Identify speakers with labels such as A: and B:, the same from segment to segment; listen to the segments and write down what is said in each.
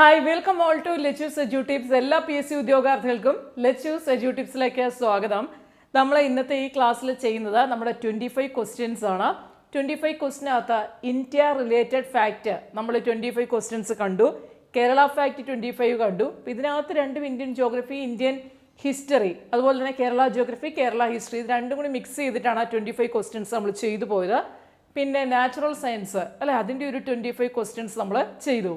A: hi welcome all to Lechu's edu tips എല്ലാ P S C ഉദ്യോഗാർത്ഥികൾക്കും Lechu's edu ടിപ്സിലേക്ക് സ്വാഗതം നമ്മൾ ഇന്നത്തെ ഈ ക്ലാസ്സിൽ ചെയ്യുന്നത് നമ്മുടെ ട്വൻറ്റി ഫൈവ് ക്വസ്റ്റ്യൻസ് ആണ് ട്വൻറ്റി ഫൈവ് ക്വസ്റ്റിനകത്ത് ഇന്ത്യ റിലേറ്റഡ് ഫാക്റ്റ് നമ്മൾ ട്വൻറ്റി ഫൈവ് ക്വസ്റ്റ്യൻസ് കണ്ടു കേരള ഫാക്റ്റ് ട്വൻറ്റി ഫൈവ് കണ്ടു ഇതിനകത്ത് രണ്ടും ഇന്ത്യൻ ജോഗ്രഫി ഇന്ത്യൻ ഹിസ്റ്ററി അതുപോലെ തന്നെ കേരള ജോഗ്രഫി കേരള ഹിസ്റ്ററി ഇത് രണ്ടും കൂടി മിക്സ് ചെയ്തിട്ടാണ് ട്വൻറ്റി ഫൈവ് ക്വസ്റ്റ്യൻസ് നമ്മൾ ചെയ്തു പോയത് പിന്നെ നാച്ചുറൽ സയൻസ് അല്ലെ അതിൻ്റെ ഒരു ട്വൻറ്റി ഫൈവ് ക്വസ്റ്റ്യൻസ് നമ്മൾ ചെയ്തു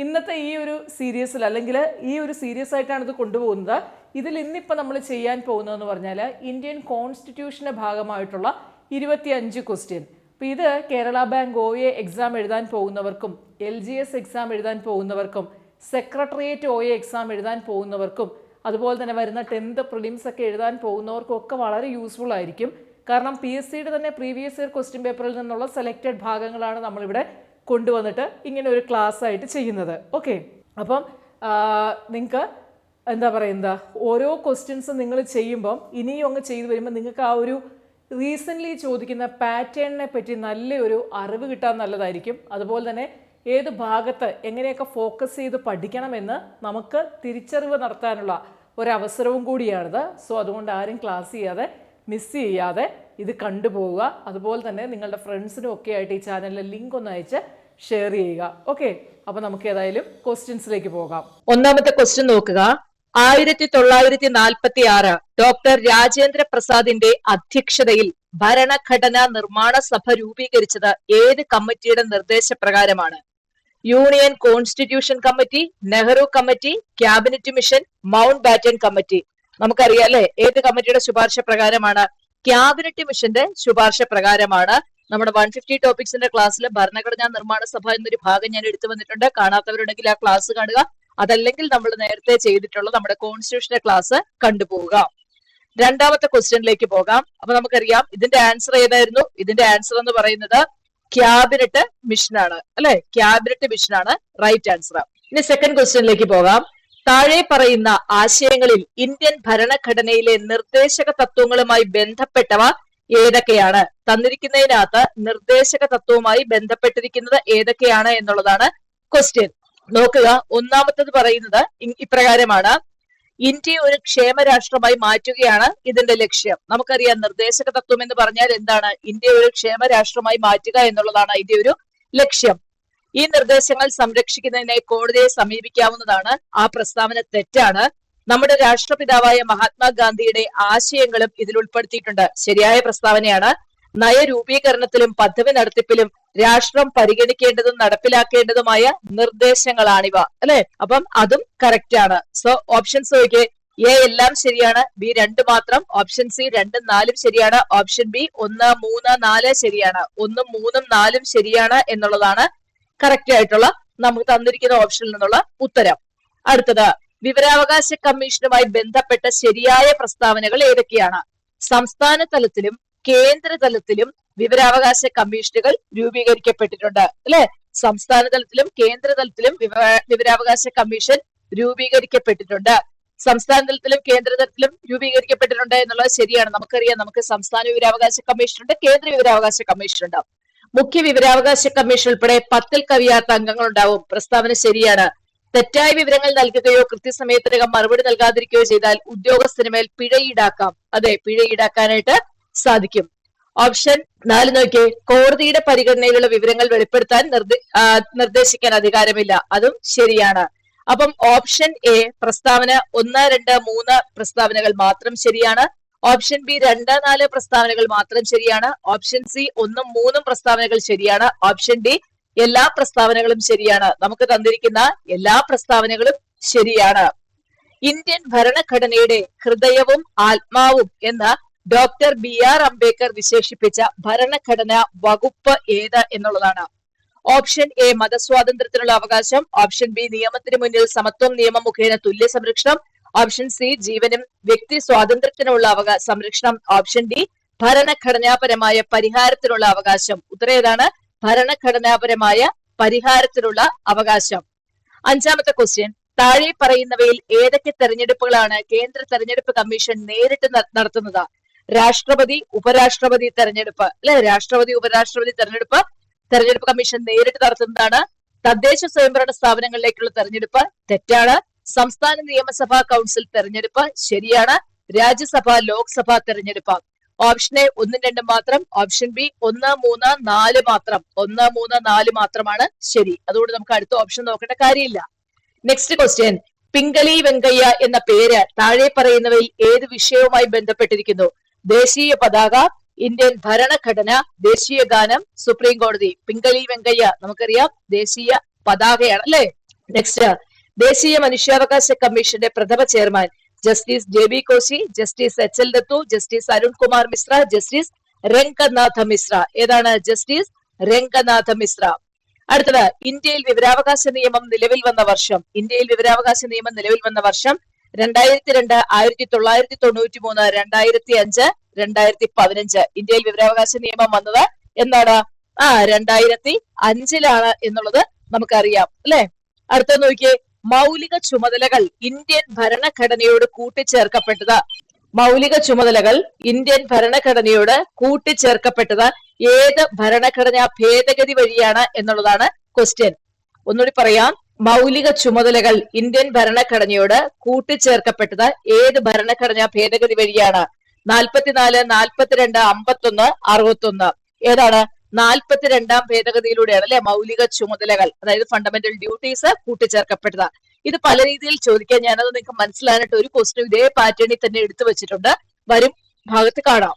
A: ഇന്നത്തെ ഈ ഒരു സീരിയസിൽ അല്ലെങ്കിൽ ഈ ഒരു സീരിയസ് ആയിട്ടാണ് ഇത് കൊണ്ടുപോകുന്നത് ഇതിൽ ഇന്നിപ്പോൾ നമ്മൾ ചെയ്യാൻ പോകുന്നതെന്ന് പറഞ്ഞാൽ ഇന്ത്യൻ കോൺസ്റ്റിറ്റ്യൂഷൻ്റെ ഭാഗമായിട്ടുള്ള ഇരുപത്തിയഞ്ച് ക്വസ്റ്റ്യൻ അപ്പോൾ ഇത് Kerala bank O A exam എഴുതാൻ പോകുന്നവർക്കും എൽ ജി എസ് എക്സാം എഴുതാൻ പോകുന്നവർക്കും സെക്രട്ടറിയേറ്റ് ഒ എ എക്സാം എഴുതാൻ പോകുന്നവർക്കും അതുപോലെ തന്നെ വരുന്ന ടെൻത്ത് പ്രിലിംസ് ഒക്കെ എഴുതാൻ പോകുന്നവർക്കൊക്കെ വളരെ യൂസ്ഫുൾ ആയിരിക്കും കാരണം പി എസ് സിയുടെ തന്നെ പ്രീവിയസ് ഇയർ ക്വസ്റ്റ്യൻ പേപ്പറിൽ നിന്നുള്ള സെലക്റ്റഡ് ഭാഗങ്ങളാണ് നമ്മളിവിടെ കൊണ്ടുവന്നിട്ട് ഇങ്ങനെ ഒരു ക്ലാസ് ആയിട്ട് ചെയ്യുന്നത് ഓക്കെ അപ്പം നിങ്ങൾക്ക് എന്താ പറയുന്നത് ഓരോ ക്വസ്റ്റ്യൻസ് നിങ്ങൾ ചെയ്യുമ്പം ഇനിയും അങ്ങ് ചെയ്തു വരുമ്പോൾ നിങ്ങൾക്ക് ആ ഒരു റീസെൻ്റ്ലി ചോദിക്കുന്ന പാറ്റേണിനെ പറ്റി നല്ലൊരു അറിവ് കിട്ടാൻ നല്ലതായിരിക്കും അതുപോലെ തന്നെ ഏത് ഭാഗത്ത് എങ്ങനെയൊക്കെ ഫോക്കസ് ചെയ്ത് പഠിക്കണമെന്ന് നമുക്ക് തിരിച്ചറിവ് നടത്താനുള്ള ഒരവസരവും കൂടിയാണിത് സോ അതുകൊണ്ട് ആരും ക്ലാസ് ചെയ്യാതെ മിസ് ചെയ്യാതെ ഇത് കണ്ടുപോവുക അതുപോലെ തന്നെ നിങ്ങളുടെ ഫ്രണ്ട്സിനും ഒക്കെ ആയിട്ട് ഈ ചാനലിലെ ലിങ്ക് ഒന്ന് അയച്ച് ഷെയർ ചെയ്യുക ഓക്കെ അപ്പൊ നമുക്ക് ഏതായാലും ക്വസ്റ്റ്യൻസിലേക്ക് പോകാം
B: ഒന്നാമത്തെ ക്വസ്റ്റ്യൻ നോക്കുക ആയിരത്തി തൊള്ളായിരത്തി നാൽപ്പത്തി ആറ് ഡോക്ടർ രാജേന്ദ്ര പ്രസാദിന്റെ അധ്യക്ഷതയിൽ ഭരണഘടനാ നിർമ്മാണ സഭ രൂപീകരിച്ചത് ഏത് കമ്മിറ്റിയുടെ നിർദ്ദേശപ്രകാരമാണ് union constitution committee Nehru committee cabinet mission Mountbatten committee നമുക്കറിയാം അല്ലെ ഏത് കമ്മിറ്റിയുടെ ശുപാർശ പ്രകാരമാണ് ക്യാബിനറ്റ് മിഷന്റെ ശുപാർശ പ്രകാരമാണ് നമ്മുടെ വൺ ഫിഫ്റ്റി ടോപ്പിക്സിന്റെ ക്ലാസ്സിൽ ഭരണഘടനാ നിർമ്മാണ സഭ എന്നൊരു ഭാഗം ഞാൻ എടുത്തു വന്നിട്ടുണ്ട് കാണാത്തവരുണ്ടെങ്കിൽ ആ ക്ലാസ് കാണുക അതല്ലെങ്കിൽ നമ്മൾ നേരത്തെ ചെയ്തിട്ടുള്ള നമ്മുടെ കോൺസ്റ്റിറ്റ്യൂഷന്റെ ക്ലാസ് കണ്ടുപോവുക രണ്ടാമത്തെ ക്വസ്റ്റ്യനിലേക്ക് പോകാം അപ്പൊ നമുക്കറിയാം ഇതിന്റെ ആൻസർ ഏതായിരുന്നു ഇതിന്റെ ആൻസർ എന്ന് പറയുന്നത് ക്യാബിനറ്റ് മിഷനാണ് അല്ലെ ക്യാബിനറ്റ് മിഷനാണ് റൈറ്റ് ആൻസർ ഇനി സെക്കൻഡ് ക്വസ്റ്റ്യനിലേക്ക് പോകാം താഴെ പറയുന്ന ആശയങ്ങളിൽ ഇന്ത്യൻ ഭരണഘടനയിലെ നിർദ്ദേശക തത്വങ്ങളുമായി ബന്ധപ്പെട്ടവ ഏതൊക്കെയാണ് തന്നിരിക്കുന്നതിനകത്ത് നിർദ്ദേശക തത്വവുമായി ബന്ധപ്പെട്ടിരിക്കുന്നത് ഏതൊക്കെയാണ് എന്നുള്ളതാണ് ക്വസ്റ്റ്യൻ നോക്കുക ഒന്നാമത്തത് പറയുന്നത് ഇപ്രകാരമാണ് ഇന്ത്യ ഒരു ക്ഷേമ രാഷ്ട്രമായി മാറ്റുകയാണ് ഇതിന്റെ ലക്ഷ്യം നമുക്കറിയാം നിർദ്ദേശക തത്വം എന്ന് പറഞ്ഞാൽ എന്താണ് ഇന്ത്യ ഒരു ക്ഷേമ രാഷ്ട്രമായി മാറ്റുക എന്നുള്ളതാണ് ഇതിന്റെ ഒരു ലക്ഷ്യം ഈ നിർദ്ദേശങ്ങൾ സംരക്ഷിക്കുന്നതിനായി കോടതിയെ സമീപിക്കാവുന്നതാണ് ആ പ്രസ്താവന തെറ്റാണ് നമ്മുടെ രാഷ്ട്രപിതാവായ മഹാത്മാഗാന്ധിയുടെ ആശയങ്ങളും ഇതിൽ ഉൾപ്പെടുത്തിയിട്ടുണ്ട് ശരിയായ പ്രസ്താവനയാണ് നയരൂപീകരണത്തിലും പദ്ധതി നടത്തിപ്പിലും രാഷ്ട്രം പരിഗണിക്കേണ്ടതും നടപ്പിലാക്കേണ്ടതുമായ നിർദ്ദേശങ്ങളാണിവ അല്ലെ അപ്പം അതും കറക്റ്റ് ആണ് സോ ഓപ്ഷൻസ് സിക്ക് എ എല്ലാം ശരിയാണ് ബി രണ്ട് മാത്രം ഓപ്ഷൻ സി രണ്ടും നാലും ശരിയാണ് ഓപ്ഷൻ ബി ഒന്ന് മൂന്ന് നാല് ശരിയാണ് ഒന്നും മൂന്നും നാലും ശരിയാണ് എന്നുള്ളതാണ് കറക്റ്റ് ആയിട്ടുള്ള നമുക്ക് തന്നിരിക്കുന്ന ഓപ്ഷനിൽ നിന്നുള്ള ഉത്തരം അടുത്തത് വിവരാവകാശ കമ്മീഷനുമായി ബന്ധപ്പെട്ട ശരിയായ പ്രസ്താവനകൾ ഏതൊക്കെയാണ് സംസ്ഥാന തലത്തിലും കേന്ദ്ര തലത്തിലും വിവരാവകാശ കമ്മീഷനുകൾ രൂപീകരിക്കപ്പെട്ടിട്ടുണ്ട് അല്ലെ സംസ്ഥാന തലത്തിലും കേന്ദ്ര തലത്തിലും വിവരാവകാശ കമ്മീഷൻ രൂപീകരിക്കപ്പെട്ടിട്ടുണ്ട് സംസ്ഥാന തലത്തിലും കേന്ദ്ര തലത്തിലും രൂപീകരിക്കപ്പെട്ടിട്ടുണ്ട് എന്നുള്ളത് ശരിയാണ് നമുക്കറിയാം നമുക്ക് സംസ്ഥാന വിവരാവകാശ കമ്മീഷനുണ്ട് കേന്ദ്ര വിവരാവകാശ കമ്മീഷനുണ്ടാവും മുഖ്യ വിവരാവകാശ കമ്മീഷൻ ഉൾപ്പെടെ പത്തിൽ കവിയാത്ത അംഗങ്ങൾ ഉണ്ടാവും പ്രസ്താവന ശരിയാണ് തെറ്റായ വിവരങ്ങൾ നൽകുകയോ കൃത്യസമയത്തിനകം മറുപടി നൽകാതിരിക്കുകയോ ചെയ്താൽ ഉദ്യോഗസ്ഥന് മേൽ പിഴ ഈടാക്കാം അതെ പിഴ ഈടാക്കാനായിട്ട് സാധിക്കും ഓപ്ഷൻ നാല് നോക്കിയേ കോടതിയുടെ പരിഗണനയിലുള്ള വിവരങ്ങൾ വെളിപ്പെടുത്താൻ നിർദ്ദേശിക്കാൻ അധികാരമില്ല അതും ശരിയാണ് അപ്പം ഓപ്ഷൻ എ പ്രസ്താവന ഒന്ന് രണ്ട് മൂന്ന് പ്രസ്താവനകൾ മാത്രം ശരിയാണ് ഓപ്ഷൻ ബി രണ്ട് നാല് പ്രസ്താവനകൾ മാത്രം ശരിയാണ് ഓപ്ഷൻ സി ഒന്നും മൂന്നും പ്രസ്താവനകൾ ശരിയാണ് ഓപ്ഷൻ ഡി എല്ലാ പ്രസ്താവനകളും ശരിയാണ് നമുക്ക് തന്നിരിക്കുന്ന എല്ലാ പ്രസ്താവനകളും ശരിയാണ് ഇന്ത്യൻ ഭരണഘടനയുടെ ഹൃദയവും ആത്മാവും എന്ന് ഡോക്ടർ ബി ആർ അംബേദ്കർ വിശേഷിപ്പിച്ച ഭരണഘടന വകുപ്പ് ഏത് എന്നുള്ളതാണ് ഓപ്ഷൻ എ മതസ്വാതന്ത്ര്യത്തിനുള്ള അവകാശം ഓപ്ഷൻ ബി നിയമത്തിന് മുന്നിൽ സമത്വം നിയമം മുഖേന തുല്യ സംരക്ഷണം ഓപ്ഷൻ സി ജീവനും വ്യക്തി സ്വാതന്ത്ര്യത്തിനുള്ള അവകാശ സംരക്ഷണം ഓപ്ഷൻ ഡി ഭരണഘടനാപരമായ പരിഹാരത്തിനുള്ള അവകാശം ഉത്തരം ഏതാണ് ഭരണഘടനാപരമായ പരിഹാരത്തിനുള്ള അവകാശം അഞ്ചാമത്തെ ക്വസ്റ്റ്യൻ താഴെ പറയുന്നവയിൽ ഏതൊക്കെ തെരഞ്ഞെടുപ്പുകളാണ് കേന്ദ്ര തെരഞ്ഞെടുപ്പ് കമ്മീഷൻ നേരിട്ട് നടത്തുന്നത് രാഷ്ട്രപതി ഉപരാഷ്ട്രപതി തെരഞ്ഞെടുപ്പ് അല്ലെ രാഷ്ട്രപതി ഉപരാഷ്ട്രപതി തെരഞ്ഞെടുപ്പ് തെരഞ്ഞെടുപ്പ് കമ്മീഷൻ നേരിട്ട് നടത്തുന്നതാണ് തദ്ദേശ സ്വയംഭരണ സ്ഥാപനങ്ങളിലേക്കുള്ള തെരഞ്ഞെടുപ്പ് തെറ്റാണ് സംസ്ഥാന നിയമസഭാ കൗൺസിൽ തെരഞ്ഞെടുപ്പ് ശരിയാണ് രാജ്യസഭ ലോക്സഭാ തെരഞ്ഞെടുപ്പ് ഓപ്ഷൻ എ ഒന്നും രണ്ടും മാത്രം ഓപ്ഷൻ ബി ഒന്ന് മൂന്ന് നാല് മാത്രം ഒന്ന് മൂന്ന് നാല് മാത്രമാണ് ശരി അതുകൊണ്ട് നമുക്ക് അടുത്ത ഓപ്ഷൻ നോക്കേണ്ട കാര്യമില്ല നെക്സ്റ്റ് ക്വസ്റ്റ്യൻ പിങ്കലി വെങ്കയ്യ എന്ന പേര് താഴെ പറയുന്നവയിൽ ഏത് വിഷയവുമായി ബന്ധപ്പെട്ടിരിക്കുന്നു ദേശീയ പതാക ഇന്ത്യൻ ഭരണഘടന ദേശീയ ഗാനം സുപ്രീം കോടതി പിങ്കലി വെങ്കയ്യ നമുക്കറിയാം ദേശീയ പതാകയാണ് അല്ലേ നെക്സ്റ്റ് ദേശീയ മനുഷ്യാവകാശ കമ്മീഷന്റെ പ്രഥമ chairman justice J B Koshy justice H L Dattu justice Arun Kumar Mishra justice Ranganath Mishra ഏതാണ് ജസ്റ്റിസ് രംഗനാഥ മിശ്ര അടുത്തത് ഇന്ത്യയിൽ വിവരാവകാശ നിയമം നിലവിൽ വന്ന വർഷം ഇന്ത്യയിൽ വിവരാവകാശ നിയമം നിലവിൽ വന്ന വർഷം രണ്ടായിരത്തി രണ്ട് ആയിരത്തി തൊള്ളായിരത്തി തൊണ്ണൂറ്റി മൂന്ന് രണ്ടായിരത്തി അഞ്ച് രണ്ടായിരത്തി പതിനഞ്ച് ഇന്ത്യയിൽ വിവരാവകാശ നിയമം വന്നത് എന്താണ് ആ രണ്ടായിരത്തി അഞ്ചിലാണ് എന്നുള്ളത് നമുക്കറിയാം അല്ലെ അടുത്ത നോക്കിയേ മൗലിക ചുമതലകൾ ഇന്ത്യൻ ഭരണഘടനയോട് കൂട്ടിച്ചേർക്കപ്പെട്ടത് മൗലിക ചുമതലകൾ ഇന്ത്യൻ ഭരണഘടനയോട് കൂട്ടിച്ചേർക്കപ്പെട്ടത് ഏത് ഭരണഘടനാ ഭേദഗതി വഴിയാണ് എന്നുള്ളതാണ് ക്വസ്റ്റ്യൻ ഒന്നുകൂടി പറയാം മൗലിക ചുമതലകൾ ഇന്ത്യൻ ഭരണഘടനയോട് കൂട്ടിച്ചേർക്കപ്പെട്ടത് ഏത് ഭരണഘടനാ ഭേദഗതി വഴിയാണ് നാൽപ്പത്തിനാല് നാൽപ്പത്തിരണ്ട് അമ്പത്തൊന്ന് അറുപത്തൊന്ന് ഏതാണ് നാൽപ്പത്തിരണ്ടാം ഭേദഗതിയിലൂടെയാണ് അല്ലെ മൗലിക ചുമതലകൾ അതായത് ഫണ്ടമെന്റൽ ഡ്യൂട്ടീസ് കൂട്ടിച്ചേർക്കപ്പെട്ടത് ഇത് പല രീതിയിൽ ചോദിക്കാൻ ഞാനത് നിങ്ങൾക്ക് മനസ്സിലാനായിട്ട് ഒരു ക്വസ്റ്റ്യൻ ഇതേ പാറ്റേണിൽ തന്നെ എടുത്തു വെച്ചിട്ടുണ്ട് വരും ഭാഗത്ത് കാണാം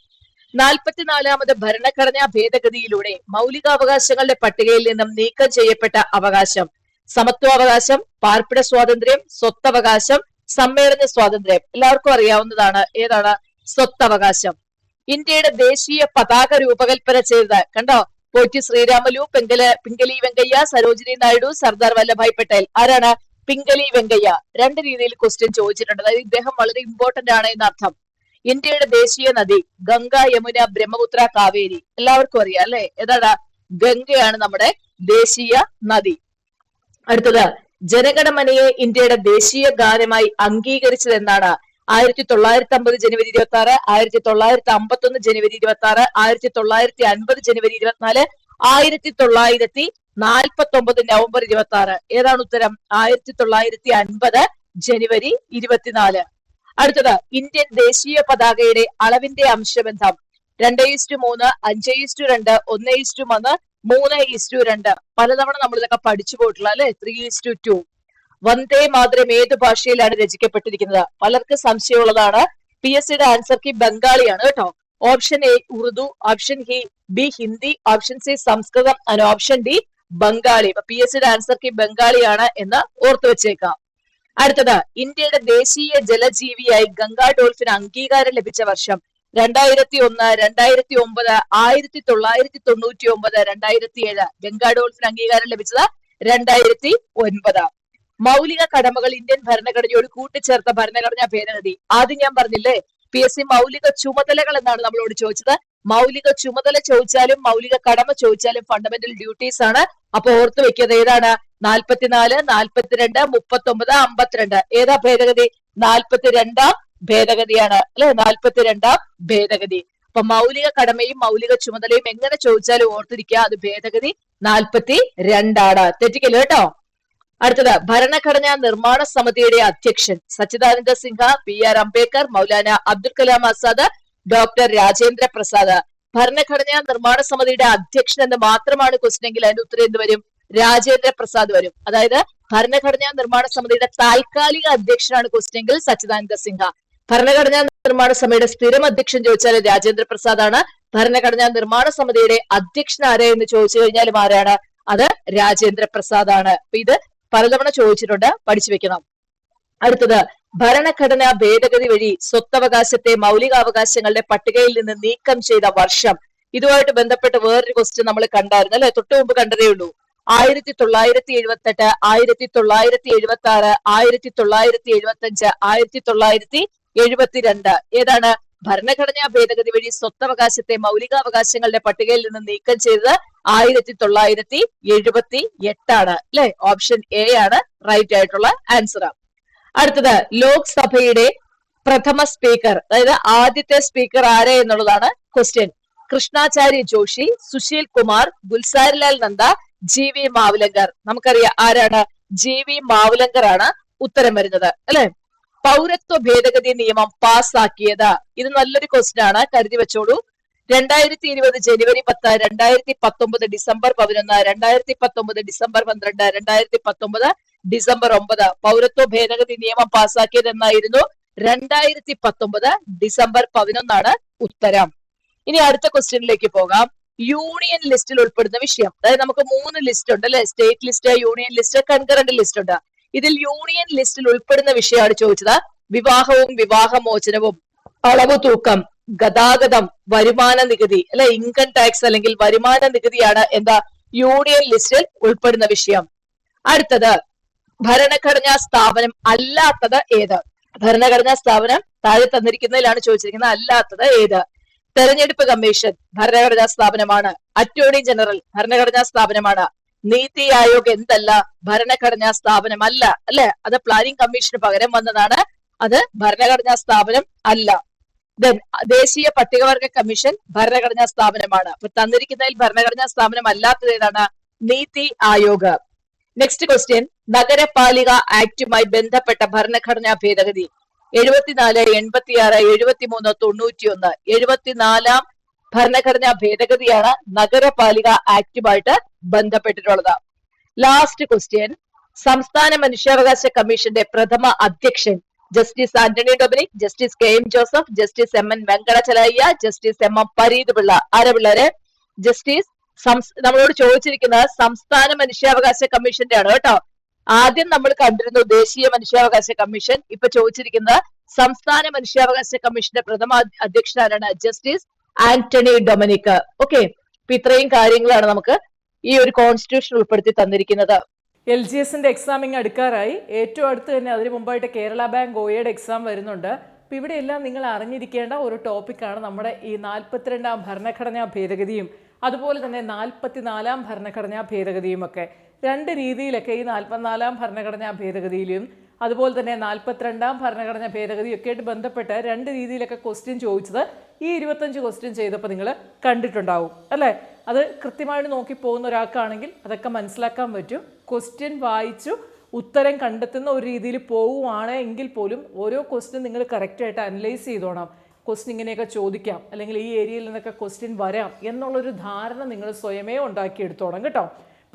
B: നാൽപ്പത്തിനാലാമത് ഭരണഘടനാ ഭേദഗതിയിലൂടെ മൗലികാവകാശങ്ങളുടെ പട്ടികയിൽ നിന്നും നീക്കം ചെയ്യപ്പെട്ട അവകാശം സമത്വാവകാശം പാർപ്പിട സ്വാതന്ത്ര്യം സ്വത്തവകാശം സമ്മേളന സ്വാതന്ത്ര്യം എല്ലാവർക്കും അറിയാവുന്നതാണ് ഏതാണ് സ്വത്തവകാശം ഇന്ത്യയുടെ ദേശീയ പതാക രൂപകൽപ്പന ചെയ്തത് കണ്ടോ പോറ്റി ശ്രീരാമലു പെങ്കല പിങ്കലി വെങ്കയ്യ സരോജിനി നായിഡു സർദാർ വല്ലഭായ് പട്ടേൽ ആരാണ് പിങ്കലി വെങ്കയ്യ രണ്ട് രീതിയിൽ ക്വസ്റ്റ്യൻ ചോദിച്ചിട്ടുണ്ട് അതായത് ഇദ്ദേഹം വളരെ ഇമ്പോർട്ടന്റ് ആണ് എന്നർത്ഥം ഇന്ത്യയുടെ ദേശീയ നദി ഗംഗ യമുന ബ്രഹ്മപുത്ര കാവേരി എല്ലാവർക്കും അറിയാം അല്ലെ ഏതാണ് ഗംഗയാണ് നമ്മുടെ ദേശീയ നദി അടുത്തത് ജനഗണമനയെ ഇന്ത്യയുടെ ദേശീയ ഗാനമായി അംഗീകരിച്ചത് എന്നാണ് ആയിരത്തി തൊള്ളായിരത്തി അമ്പത് ജനുവരി ഇരുപത്തി ആറ് ആയിരത്തി തൊള്ളായിരത്തി അമ്പത്തി ഒന്ന് ജനുവരി ഇരുപത്തി ആറ് ആയിരത്തി തൊള്ളായിരത്തി അൻപത് ജനുവരി ഇരുപത്തിനാല് ആയിരത്തി തൊള്ളായിരത്തി നാൽപ്പത്തി ഒമ്പത് നവംബർ ഇരുപത്തി ആറ് ഏതാണ് ഉത്തരം ആയിരത്തി തൊള്ളായിരത്തി അൻപത് ജനുവരി ഇരുപത്തിനാല് അടുത്തത് ഇന്ത്യൻ ദേശീയ പതാകയുടെ അളവിന്റെ അംശബന്ധം രണ്ട് ഈസ്റ്റു മൂന്ന് അഞ്ച് ഈസ്റ്റു രണ്ട് ഒന്ന് ഈസ്റ്റു മൂന്ന് മൂന്ന് ഈസ്റ്റു രണ്ട് പലതവണ നമ്മൾ ഇതൊക്കെ പഠിച്ചു പോയിട്ടുള്ള അല്ലെ three is to two Vande Mataram ഏത് ഭാഷയിലാണ് രചിക്കപ്പെട്ടിരിക്കുന്നത് പലർക്ക് സംശയമുള്ളതാണ് പി എസ് സിയുടെ ആൻസർ കി ബംഗാളിയാണ് കേട്ടോ ഓപ്ഷൻ എ ഉറുദു ഓപ്ഷൻ ഹി B Hindi option C Samskritam and option D Bengali P S സിയുടെ ആൻസർ കി ബംഗാളിയാണ് എന്ന് ഓർത്തു വെച്ചേക്കാം അടുത്തത് ഇന്ത്യയുടെ ദേശീയ ജലജീവിയായി ഗംഗാ ഡോൾഫിന് അംഗീകാരം ലഭിച്ച വർഷം രണ്ടായിരത്തി ഒന്ന് രണ്ടായിരത്തി ഒമ്പത് ആയിരത്തി തൊള്ളായിരത്തി തൊണ്ണൂറ്റി ഒമ്പത് രണ്ടായിരത്തി ഏഴ് ഗംഗാ ഡോൾഫിന് അംഗീകാരം ലഭിച്ചത് രണ്ടായിരത്തി ഒൻപത് മൗലിക കടമകൾ ഇന്ത്യൻ ഭരണഘടനയോട് കൂട്ടിച്ചേർത്ത ഭരണഘടനാ ഭേദഗതി ആദ്യം ഞാൻ പറഞ്ഞില്ലേ പി എസ് സി മൗലിക ചുമതലകൾ എന്നാണ് നമ്മളോട് ചോദിച്ചത് മൗലിക ചുമതല ചോദിച്ചാലും മൗലിക കടമ ചോദിച്ചാലും ഫണ്ടമെന്റൽ ഡ്യൂട്ടീസ് ആണ് അപ്പൊ ഓർത്തു വെക്കുക ഏതാണ് നാൽപ്പത്തിനാല് നാൽപ്പത്തിരണ്ട് മുപ്പത്തി ഒമ്പത് അമ്പത്തിരണ്ട് ഏതാ ഭേദഗതി നാൽപ്പത്തിരണ്ടാം ഭേദഗതിയാണ് അല്ലെ നാൽപ്പത്തിരണ്ടാം ഭേദഗതി അപ്പൊ മൗലിക കടമയും മൗലിക ചുമതലയും എങ്ങനെ ചോദിച്ചാലും ഓർത്തിരിക്കുക അത് ഭേദഗതി നാൽപ്പത്തി രണ്ടാണ് തെറ്റിക്കല്ലോ കേട്ടോ അടുത്തത് ഭരണഘടനാ നിർമ്മാണ സമിതിയുടെ അധ്യക്ഷൻ Sachchidananda Sinha B R Ambedkar Maulana Abdul Kalam Azad doctor Rajendra Prasad ഭരണഘടനാ നിർമ്മാണ സമിതിയുടെ അധ്യക്ഷൻ എന്ന് മാത്രമാണ് ക്വസ്റ്റൻ എങ്കിൽ അതിന്റെ ഉത്തരം എന്ത് വരും രാജേന്ദ്ര പ്രസാദ് വരും അതായത് ഭരണഘടനാ നിർമ്മാണ സമിതിയുടെ താൽക്കാലിക അധ്യക്ഷനാണ് ക്വസ്റ്റൻ എങ്കിൽ സച്ചിദാനന്ദ സിംഹ ഭരണഘടനാ നിർമ്മാണ സമിതിയുടെ സ്ഥിരം അധ്യക്ഷൻ ചോദിച്ചാൽ രാജേന്ദ്ര പ്രസാദ് ആണ് ഭരണഘടനാ നിർമ്മാണ സമിതിയുടെ അധ്യക്ഷൻ ആരെയെന്ന് ചോദിച്ചു കഴിഞ്ഞാലും ആരാണ് അത് രാജേന്ദ്ര പ്രസാദ് ആണ് ഇത് പലതവണ ചോദിച്ചിട്ടുണ്ട് പഠിച്ചു വെക്കണം അടുത്തത് ഭരണഘടനാ ഭേദഗതി വഴി സ്വത്തവകാശത്തെ മൗലികാവകാശങ്ങളുടെ പട്ടികയിൽ നിന്ന് നീക്കം ചെയ്ത വർഷം ഇതുമായിട്ട് ബന്ധപ്പെട്ട് വേറൊരു ക്വസ്റ്റ്യൻ നമ്മൾ കണ്ടായിരുന്നു അല്ലെ തൊട്ടു മുമ്പ് കണ്ടതേ ഉള്ളൂ ആയിരത്തി തൊള്ളായിരത്തി എഴുപത്തി എട്ട് ആയിരത്തി തൊള്ളായിരത്തി എഴുപത്തി ആറ് ആയിരത്തി തൊള്ളായിരത്തി എഴുപത്തി അഞ്ച് ആയിരത്തി തൊള്ളായിരത്തി എഴുപത്തിരണ്ട് ഏതാണ് ഭരണഘടനാ ഭേദഗതി വഴി സ്വത്തവകാശത്തെ മൗലികാവകാശങ്ങളുടെ പട്ടികയിൽ നിന്ന് നീക്കം ചെയ്തത് ആയിരത്തി തൊള്ളായിരത്തി എഴുപത്തി എട്ടാണ് അല്ലെ ഓപ്ഷൻ എ ആണ് റൈറ്റ് ആയിട്ടുള്ള ആൻസർ അടുത്തത് ലോക്സഭയുടെ പ്രഥമ സ്പീക്കർ അതായത് ആദ്യത്തെ സ്പീക്കർ ആരെ എന്നുള്ളതാണ് question Krishnacharya Joshi Sushil Kumar Gulzarilal Nanda G V Mavalankar നമുക്കറിയാം ആരാണ് ജി വി മാവുലങ്കർ ആണ് ഉത്തരം വരുന്നത് അല്ലെ പൗരത്വ ഭേദഗതി നിയമം പാസ്സാക്കിയത് ഇത് നല്ലൊരു ക്വസ്റ്റ്യൻ ആണ് കരുതി വെച്ചോളൂ രണ്ടായിരത്തി ഇരുപത് ജനുവരി പത്ത് രണ്ടായിരത്തി പത്തൊമ്പത് ഡിസംബർ പതിനൊന്ന് രണ്ടായിരത്തി പത്തൊമ്പത് ഡിസംബർ പന്ത്രണ്ട് രണ്ടായിരത്തി പത്തൊമ്പത് ഡിസംബർ ഒമ്പത് പൗരത്വ ഭേദഗതി നിയമം പാസ്സാക്കിയത് എന്നായിരുന്നു രണ്ടായിരത്തി പത്തൊമ്പത് ഡിസംബർ പതിനൊന്നാണ് ഉത്തരം ഇനി അടുത്ത ക്വസ്റ്റ്യനിലേക്ക് പോകാം യൂണിയൻ ലിസ്റ്റിൽ ഉൾപ്പെടുന്ന വിഷയം അതായത് നമുക്ക് മൂന്ന് ലിസ്റ്റ് ഉണ്ട് അല്ലെ state list union list concurrent list ഉണ്ട് ഇതിൽ യൂണിയൻ ലിസ്റ്റിൽ ഉൾപ്പെടുന്ന വിഷയമാണ് ചോദിച്ചത് വിവാഹവും വിവാഹമോചനവും അളവ് തൂക്കം ഗതാഗതം വരുമാന നികുതി അല്ലെ ഇൻകം ടാക്സ് അല്ലെങ്കിൽ വരുമാന നികുതിയാണ് എന്താ യൂണിയൻ ലിസ്റ്റിൽ ഉൾപ്പെടുന്ന വിഷയം അടുത്തത് ഭരണഘടനാ സ്ഥാപനം അല്ലാത്തത് ഏത് ഭരണഘടനാ സ്ഥാപനം താഴെ തന്നിരിക്കുന്നതിലാണ് ചോദിച്ചിരിക്കുന്നത് അല്ലാത്തത് ഏത് തെരഞ്ഞെടുപ്പ് കമ്മീഷൻ ഭരണഘടനാ സ്ഥാപനമാണ് അറ്റോർണി ജനറൽ ഭരണഘടനാ സ്ഥാപനമാണ് നീതി ആയോഗ് എന്തല്ല ഭരണഘടനാ സ്ഥാപനമല്ല അല്ലെ അത് പ്ലാനിംഗ് കമ്മീഷന് പകരം വന്നതാണ് അത് ഭരണഘടനാ സ്ഥാപനം അല്ല ദെൻ ദേശീയ പട്ടികവർഗ കമ്മീഷൻ ഭരണഘടനാ സ്ഥാപനമാണ് അപ്പൊ തന്നിരിക്കുന്നതിൽ ഭരണഘടനാ സ്ഥാപനം അല്ലാത്തത് ഏതാണ് നീതി ആയോഗ് നെക്സ്റ്റ് ക്വസ്റ്റ്യൻ നഗരപാലിക ആക്ടുമായി ബന്ധപ്പെട്ട ഭരണഘടനാ ഭേദഗതി എഴുപത്തിനാല് മൂന്ന് തൊണ്ണൂറ്റി ഒന്ന് എഴുപത്തിനാലാം ഭരണഘടനാ ഭേദഗതിയാണ് നഗരപാലിക ആക്ടുമായിട്ട് ബന്ധപ്പെട്ടിട്ടുള്ളത് ലാസ്റ്റ് ക്വസ്റ്റ്യൻ സംസ്ഥാന മനുഷ്യാവകാശ കമ്മീഷന്റെ പ്രഥമ അധ്യക്ഷൻ justice Antony Dominic justice K M Joseph justice M N Venkatachaliah justice M M Pareeth Pillai ആരപിള്ളേര് ജസ്റ്റിസ് നമ്മളോട് ചോദിച്ചിരിക്കുന്നത് സംസ്ഥാന മനുഷ്യാവകാശ കമ്മീഷന്റെ ആണ് കേട്ടോ ആദ്യം നമ്മൾ കണ്ടിരുന്നു ദേശീയ മനുഷ്യാവകാശ കമ്മീഷൻ ഇപ്പൊ ചോദിച്ചിരിക്കുന്നത് സംസ്ഥാന മനുഷ്യാവകാശ കമ്മീഷന്റെ പ്രഥമ അധ്യക്ഷനാരാണ് ജസ്റ്റിസ് ആന്റണി ഡൊമിനിക് ഓക്കെ ഇപ്പൊ ഇത്രയും കാര്യങ്ങളാണ് നമുക്ക് ഈ ഒരു കോൺസ്റ്റിറ്റ്യൂഷൻ ഉൾപ്പെടുത്തി തന്നിരിക്കുന്നത്
A: എൽ ജി എസിന്റെ എക്സാമിങ് അടുക്കാറായി ഏറ്റവും അടുത്ത് തന്നെ അതിന് മുമ്പായിട്ട് കേരള ബാങ്ക് ഒയുടെ എക്സാം വരുന്നുണ്ട് അപ്പോൾ ഇവിടെയെല്ലാം നിങ്ങൾ അറിഞ്ഞിരിക്കേണ്ട ഒരു ടോപ്പിക്കാണ് നമ്മുടെ ഈ നാൽപ്പത്തിരണ്ടാം ഭരണഘടനാ ഭേദഗതിയും അതുപോലെ തന്നെ നാൽപ്പത്തിനാലാം ഭരണഘടനാ ഭേദഗതിയും ഒക്കെ രണ്ട് രീതിയിലൊക്കെ ഈ നാൽപ്പത്തിനാലാം ഭരണഘടനാ ഭേദഗതിയിലും അതുപോലെ തന്നെ നാൽപ്പത്തിരണ്ടാം ഭരണഘടനാ ഭേദഗതിയൊക്കെ ആയിട്ട് ബന്ധപ്പെട്ട് രണ്ട് രീതിയിലൊക്കെ ക്വസ്റ്റ്യൻ ചോദിച്ചത് ഈ ഇരുപത്തഞ്ച് ക്വസ്റ്റ്യൻ ചെയ്തപ്പോൾ നിങ്ങൾ കണ്ടിട്ടുണ്ടാവും അല്ലേ അത് കൃത്യമായിട്ട് നോക്കി പോകുന്ന ഒരാൾക്കാണെങ്കിൽ അതൊക്കെ മനസ്സിലാക്കാൻ പറ്റും ക്വസ്റ്റ്യൻ വായിച്ചു ഉത്തരം കണ്ടെത്തുന്ന ഒരു രീതിയിൽ പോവുകയാണ് എങ്കിൽ പോലും ഓരോ ക്വസ്റ്റ്യൻ നിങ്ങൾ കറക്റ്റായിട്ട് അനലൈസ് ചെയ്തോണം ക്വസ്റ്റ്യൻ ഇങ്ങനെയൊക്കെ ചോദിക്കാം അല്ലെങ്കിൽ ഈ ഏരിയയിൽ നിന്നൊക്കെ ക്വസ്റ്റ്യൻ വരാം എന്നുള്ളൊരു ധാരണ നിങ്ങൾ സ്വയമേ ഉണ്ടാക്കിയെടുത്തോണം കേട്ടോ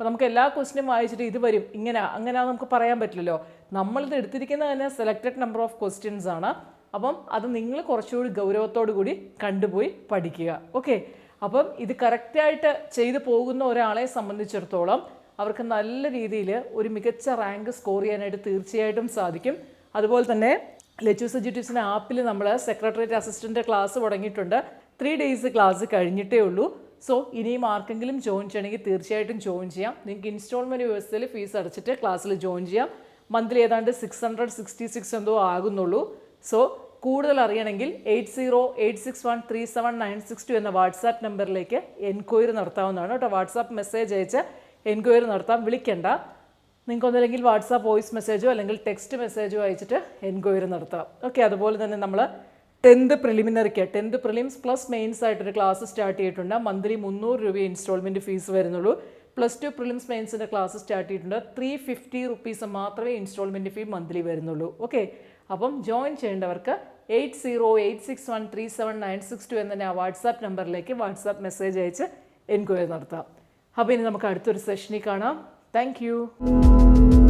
A: അപ്പോൾ നമുക്ക് എല്ലാ ക്വസ്റ്റിനും വായിച്ചിട്ട് ഇത് വരും ഇങ്ങനെ അങ്ങനെ നമുക്ക് പറയാൻ പറ്റില്ലല്ലോ നമ്മളിത് എടുത്തിരിക്കുന്ന തന്നെ സെലക്റ്റഡ് നമ്പർ ഓഫ് ക്വസ്റ്റ്യൻസ് ആണ് അപ്പം അത് നിങ്ങൾ കുറച്ചുകൂടി ഗൗരവത്തോടു കൂടി കണ്ടുപോയി പഠിക്കുക ഓക്കെ അപ്പം ഇത് കറക്റ്റായിട്ട് ചെയ്തു പോകുന്ന ഒരാളെ സംബന്ധിച്ചിടത്തോളം അവർക്ക് നല്ല രീതിയിൽ ഒരു മികച്ച റാങ്ക് സ്കോർ ചെയ്യാനായിട്ട് തീർച്ചയായിട്ടും സാധിക്കും അതുപോലെ തന്നെ ലെച്ചു സജീറ്റീവ്സിൻ്റെ ആപ്പിൽ നമ്മൾ സെക്രട്ടേറിയറ്റ് അസിസ്റ്റൻ്റ് ക്ലാസ് തുടങ്ങിയിട്ടുണ്ട് ത്രീ ഡേയ്സ് ക്ലാസ് കഴിഞ്ഞിട്ടേ ഉള്ളൂ സോ ഇനിയും ആർക്കെങ്കിലും ജോയിൻ ചെയ്യണമെങ്കിൽ തീർച്ചയായിട്ടും ജോയിൻ ചെയ്യാം നിങ്ങൾക്ക് ഇൻസ്റ്റാൾമെൻറ്റ് വ്യവസ്ഥയിൽ ഫീസ് അടച്ചിട്ട് ക്ലാസ്സിൽ ജോയിൻ ചെയ്യാം മന്ത്ലി ഏതാണ്ട് സിക്സ് ഹൺഡ്രഡ് സിക്സ്റ്റി സിക്സ് എന്തോ ആകുന്നുള്ളൂ സോ കൂടുതൽ അറിയണമെങ്കിൽ eight zero eight six one three seven nine six two എന്ന വാട്സാപ്പ് നമ്പറിലേക്ക് എൻക്വയറി നടത്താവുന്നതാണ് കേട്ടോ വാട്സാപ്പ് മെസ്സേജ് അയച്ച് എൻക്വയറി നടത്താം വിളിക്കേണ്ട നിങ്ങൾക്കൊന്നല്ലെങ്കിൽ വാട്സാപ്പ് വോയിസ് മെസ്സേജോ അല്ലെങ്കിൽ ടെക്സ്റ്റ് മെസ്സേജോ അയച്ചിട്ട് എൻക്വയറി നടത്താം ഓക്കെ അതുപോലെ തന്നെ നമ്മൾ ടെൻത്ത് പ്രിലിമിനറിക്ക് ടെൻത്ത് പ്രിലിംസ് പ്ലസ് മെയിൻസ് ആയിട്ടൊരു ക്ലാസ് സ്റ്റാർട്ട് ചെയ്തിട്ടുണ്ട് മന്ത്ലി മുന്നൂറ് രൂപ ഇൻസ്റ്റാൾമെൻറ്റ് ഫീസ് വരുന്നുള്ളൂ പ്ലസ് ടു പ്രിലിംസ് മെയിൻസിൻ്റെ ക്ലാസ് സ്റ്റാർട്ട് ചെയ്തിട്ടുണ്ട് ത്രീ ഫിഫ്റ്റി റുപ്പീസ് മാത്രമേ ഇൻസ്റ്റാൾമെൻറ്റ് ഫീ മന്ത്ലി വരുന്നുള്ളൂ ഓക്കെ അപ്പം ജോയിൻ ചെയ്യേണ്ടവർക്ക് eight zero eight six one three seven nine six two എന്ന വാട്സാപ്പ് നമ്പറിലേക്ക് വാട്സാപ്പ് മെസ്സേജ് അയച്ച് എൻക്വയറി നടത്താം അപ്പോൾ ഇനി നമുക്ക് അടുത്തൊരു സെഷനിൽ കാണാം താങ്ക്